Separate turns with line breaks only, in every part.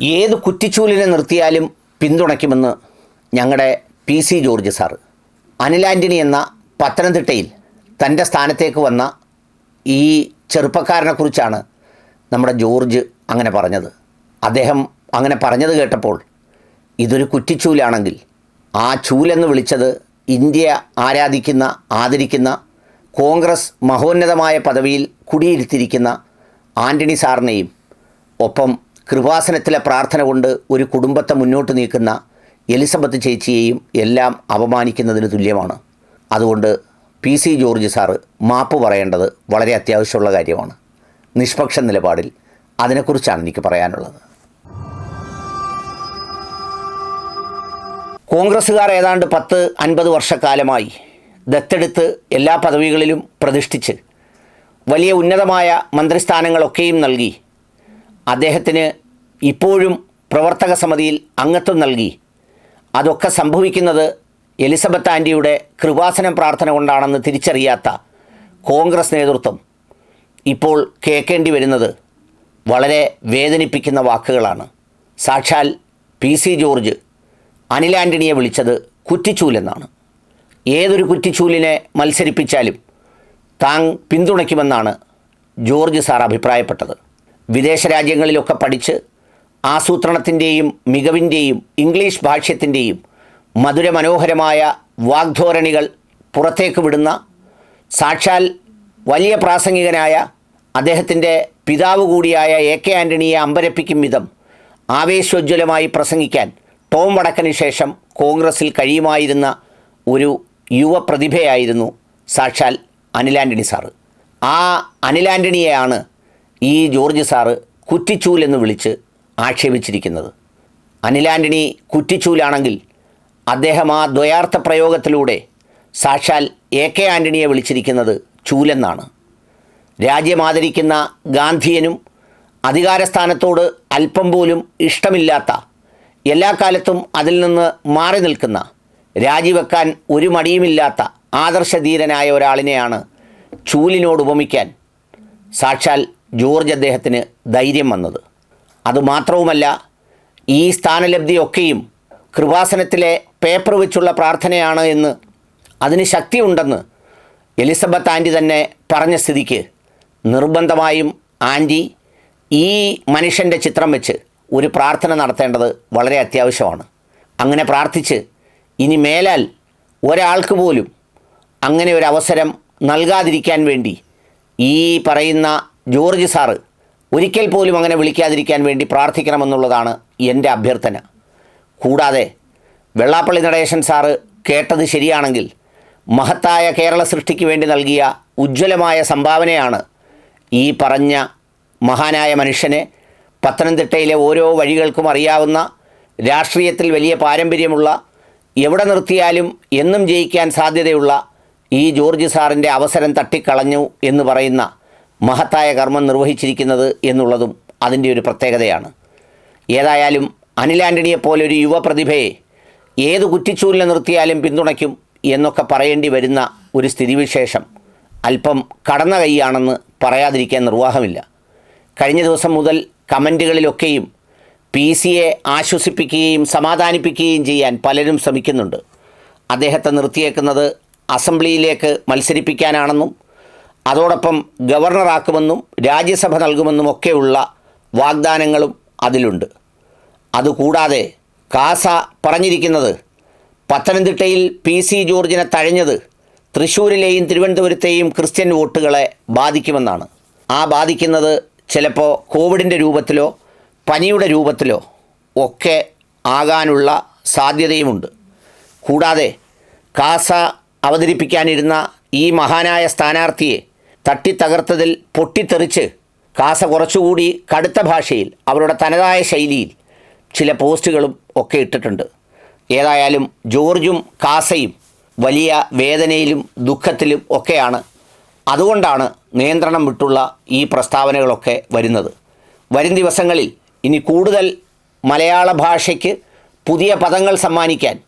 ഏത് കുറ്റിച്ചൂലിനെ നിർത്തിയാലും പിന്തുണയ്ക്കുമെന്ന് ഞങ്ങളുടെ P C George sir. Anil Antony എന്ന പത്തനംതിട്ടയിൽ തന്റെ സ്ഥാനത്തേക്ക് വന്ന ഈ ചെറുപ്പക്കാരനെക്കുറിച്ചാണ് നമ്മുടെ ജോർജ് അങ്ങനെ പറഞ്ഞത്. അദ്ദേഹം അങ്ങനെ പറഞ്ഞത് കേട്ടപ്പോൾ ഇതൊരു കുറ്റിച്ചൂലാണെങ്കിൽ ആ ചൂലെന്ന് വിളിച്ചത് ഇന്ത്യ ആരാധിക്കുന്ന ആദരിക്കുന്ന കോൺഗ്രസ് മഹോന്നതമായ പദവിയിൽ കുടിയിരുത്തിയിരിക്കുന്ന ആന്റണി സാറിനെയും ഒപ്പം കൃപാസനത്തിലെ പ്രാർത്ഥന കൊണ്ട് ഒരു കുടുംബത്തെ മുന്നോട്ട് നീക്കുന്ന എലിസബത്ത് ചേച്ചിയെയും എല്ലാം അപമാനിക്കുന്നതിന് തുല്യമാണ്. അതുകൊണ്ട് പി സി ജോർജ് സാറ് മാപ്പ് പറയേണ്ടത് വളരെ അത്യാവശ്യമുള്ള കാര്യമാണ്. നിഷ്പക്ഷ നിലപാടിൽ അതിനെക്കുറിച്ചാണ് എനിക്ക് പറയാനുള്ളത്. കോൺഗ്രസ്സുകാർ ഏതാണ്ട് പത്ത് അൻപത് വർഷക്കാലമായി ദത്തെടുത്ത് എല്ലാ പദവികളിലും പ്രതിഷ്ഠിച്ച് വലിയ ഉന്നതമായ മന്ത്രിസ്ഥാനങ്ങളൊക്കെയും നൽകി അദ്ദേഹത്തിന് ഇപ്പോഴും പ്രവർത്തക സമിതിയിൽ അംഗത്വം നൽകി. അതൊക്കെ സംഭവിക്കുന്നത് എലിസബത്ത് ആന്റിയുടെ കൃപാസനം പ്രാർത്ഥന കൊണ്ടാണെന്ന് തിരിച്ചറിയാത്ത കോൺഗ്രസ് നേതൃത്വം. ഇപ്പോൾ കേൾക്കേണ്ടി വരുന്നത് വളരെ വേദനിപ്പിക്കുന്ന വാക്കുകളാണ്. സാക്ഷാൽ പി സി ജോർജ് അനിൽ ആന്റണിയെ വിളിച്ചത് കുറ്റിച്ചൂലെന്നാണ്. ഏതൊരു കുറ്റിച്ചൂലിനെ മത്സരിപ്പിച്ചാലും താൻ പിന്തുണയ്ക്കുമെന്നാണ് ജോർജ് സാർ അഭിപ്രായപ്പെട്ടത്. വിദേശ രാജ്യങ്ങളിലൊക്കെ പഠിച്ച് ആസൂത്രണത്തിന്റെയും മികവിന്റെയും ഇംഗ്ലീഷ് ഭാഷ്യത്തിന്റെയും മധുരമനോഹരമായ വാഗ്ധോരണികൾ പുറത്തേക്ക് വിടുന്ന സാക്ഷാൽ വലിയ പ്രാസംഗികനായ അദ്ദേഹത്തിന്റെ പിതാവ് കൂടിയായ എ കെ ആന്റണിയെ അമ്പരപ്പിക്കും വിധം ആവേശോജ്വലമായി പ്രസംഗിക്കാൻ ടോം വടക്കന് ശേഷം കോൺഗ്രസിൽ കഴിയുമായിരുന്ന ഒരു യുവപ്രതിഭയായിരുന്നു സാക്ഷാൽ അനിൽ ആന്റണി സാറ്. ആ അനിൽ ആന്റണിയെയാണ് ഈ ജോർജ് സാറ് കുറ്റിച്ചൂൽ എന്ന് വിളിച്ച് ആക്ഷേപിച്ചിരിക്കുന്നത്. അനിൽ ആന്റണി കുറ്റിച്ചൂലാണെങ്കിൽ അദ്ദേഹം ആ ദ്വയാർത്ഥ പ്രയോഗത്തിലൂടെ സാക്ഷാൽ എ കെ ആന്റണിയെ വിളിച്ചിരിക്കുന്നത് ചൂലെന്നാണ്. രാജ്യം ആദരിക്കുന്ന ഗാന്ധിയനും അധികാരസ്ഥാനത്തോട് അല്പം പോലും ഇഷ്ടമില്ലാത്ത എല്ലാ കാലത്തും അതിൽ നിന്ന് മാറി നിൽക്കുന്ന രാജിവെക്കാൻ ഒരു മടിയുമില്ലാത്ത ആദർശധീരനായ ഒരാളിനെയാണ് ചൂലിനോട് ഉപമിക്കാൻ സാക്ഷാൽ ജോർജ് അദ്ദേഹത്തിന് ധൈര്യം വന്നത്. അതുമാത്രവുമല്ല ഈ സ്ഥാനലബ്ധിയൊക്കെയും കൃപാസനത്തിലെ പേപ്പർ വെച്ചുള്ള പ്രാർത്ഥനയാണ് എന്ന് അതിന് ശക്തിയുണ്ടെന്ന് എലിസബത്ത് ആന്റി തന്നെ പറഞ്ഞ സ്ഥിതിക്ക് നിർബന്ധമായും ആന്റി ഈ മനുഷ്യന്റെ ചിത്രം വെച്ച് ഒരു പ്രാർത്ഥന നടത്തേണ്ടത് വളരെ അത്യാവശ്യമാണ്. അങ്ങനെ പ്രാർത്ഥിച്ച് ഇനി മേലാൽ ഒരാൾക്ക് പോലും അങ്ങനെ ഒരു അവസരം നൽകാതിരിക്കാൻ വേണ്ടി ഈ പറയുന്ന ജോർജ് സാറ് ഒരിക്കൽ പോലും അങ്ങനെ വിളിക്കാതിരിക്കാൻ വേണ്ടി പ്രാർത്ഥിക്കണമെന്നുള്ളതാണ് എന്റെ അഭ്യർത്ഥന. കൂടാതെ വെള്ളാപ്പള്ളി നടേശൻ സാറ് കേട്ടത് ശരിയാണെങ്കിൽ മഹത്തായ കേരള സൃഷ്ടിക്ക് വേണ്ടി നൽകിയ ഉജ്ജ്വലമായ സംഭാവനയാണ് ഈ പറഞ്ഞ മഹാനായ മനുഷ്യനെ പത്തനംതിട്ടയിലെ ഓരോ വഴികൾക്കും അറിയാവുന്ന രാഷ്ട്രീയത്തിൽ വലിയ പാരമ്പര്യമുള്ള എവിടെ നിർത്തിയാലും എന്നും ജയിക്കാൻ സാധ്യതയുള്ള ഈ ജോർജ് സാറിന്റെ അവസരം തട്ടിക്കളഞ്ഞു എന്ന് പറയുന്ന മഹത്തായ കർമ്മം നിർവഹിച്ചിരിക്കുന്നത് എന്നുള്ളതും അതിന്റെ ഒരു പ്രത്യേകതയാണ്. ഏതായാലും അനിൽ ആന്റണിയെ പോലെ ഒരു യുവ പ്രതിഭയെ ഏത് കുറ്റിച്ചൂലിനെ നിർത്തിയാലും പിന്തുണയ്ക്കും എന്നൊക്കെ പറയേണ്ടി വരുന്ന ഒരു സ്ഥിതിവിശേഷം അല്പം കടന്ന കൈയാണെന്ന് പറയാതിരിക്കാൻ നിർവാഹമില്ല. കഴിഞ്ഞ ദിവസം മുതൽ കമന്റുകളിലൊക്കെയും പി സിയെ ആശ്വസിപ്പിക്കുകയും സമാധാനിപ്പിക്കുകയും ചെയ്യാൻ പലരും ശ്രമിക്കുന്നുണ്ട്. അദ്ദേഹത്തെ നിർത്തിയേക്കുന്നത് അസംബ്ലിയിലേക്ക് മത്സരിപ്പിക്കാനാണെന്നും അതോടൊപ്പം ഗവർണറാക്കുമെന്നും രാജ്യസഭ നൽകുമെന്നും ഒക്കെയുള്ള വാഗ്ദാനങ്ങളും അതിലുണ്ട്. അതുകൂടാതെ കാസ പറഞ്ഞിരിക്കുന്നത് പത്തനംതിട്ടയിൽ പി സി ജോർജിനെ തഴഞ്ഞത് തൃശ്ശൂരിലെയും തിരുവനന്തപുരത്തെയും ക്രിസ്ത്യൻ വോട്ടുകളെ ബാധിക്കുമെന്നാണ്. ആ ബാധിക്കുന്നത് ചിലപ്പോൾ കോവിഡിന്റെ രൂപത്തിലോ പനിയുടെ രൂപത്തിലോ ഒക്കെ ആകാനുള്ള സാധ്യതയുമുണ്ട്. കൂടാതെ കാസ അവതരിപ്പിക്കാനിരുന്ന ഈ മഹാനായ സ്ഥാനാർത്ഥിയെ തട്ടിത്തകർത്തതിൽ പൊട്ടിത്തെറിച്ച് കാസ കുറച്ചുകൂടി കടുത്ത ഭാഷയിൽ അവരുടെ തനതായ ശൈലിയിൽ ചില പോസ്റ്റുകളും ഒക്കെ ഇട്ടിട്ടുണ്ട്. ഏതായാലും ജോർജും കാസയും വലിയ വേദനയിലും ദുഃഖത്തിലും ഒക്കെയാണ്. അതുകൊണ്ടാണ് നിയന്ത്രണം വിട്ടുള്ള ഈ പ്രസ്താവനകളൊക്കെ വരുന്നത്. വരും ദിവസങ്ങളിൽ ഇനി കൂടുതൽ മലയാള ഭാഷയ്ക്ക് പുതിയ പദങ്ങൾ സമ്മാനിക്കാൻ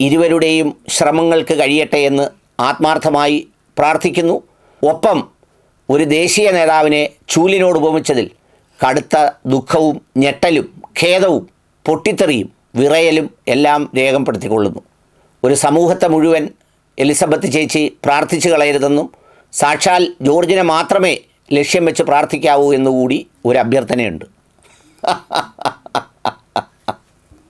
ഇരുവരുടെയും ശ്രമങ്ങൾക്ക് കഴിയട്ടെ എന്ന് ആത്മാർത്ഥമായി പ്രാർത്ഥിക്കുന്നു. ഒപ്പം ഒരു ദേശീയ നേതാവിനെ ചൂലിനോട് ഉപമിച്ചതിൽ കടുത്ത ദുഃഖവും ഞെട്ടലും ഖേദവും പൊട്ടിത്തെറിയും വിറയലും എല്ലാം രേഖപ്പെടുത്തിക്കൊള്ളുന്നു. ഒരു സമൂഹത്തെ മുഴുവൻ എലിസബത്ത് ചേച്ചി പ്രാർത്ഥിച്ചു കളയരുതെന്നും സാക്ഷാൽ ജോർജിനെ മാത്രമേ ലക്ഷ്യം വെച്ച് പ്രാർത്ഥിക്കാവൂ എന്നുകൂടി ഒരു അഭ്യർത്ഥനയുണ്ട്.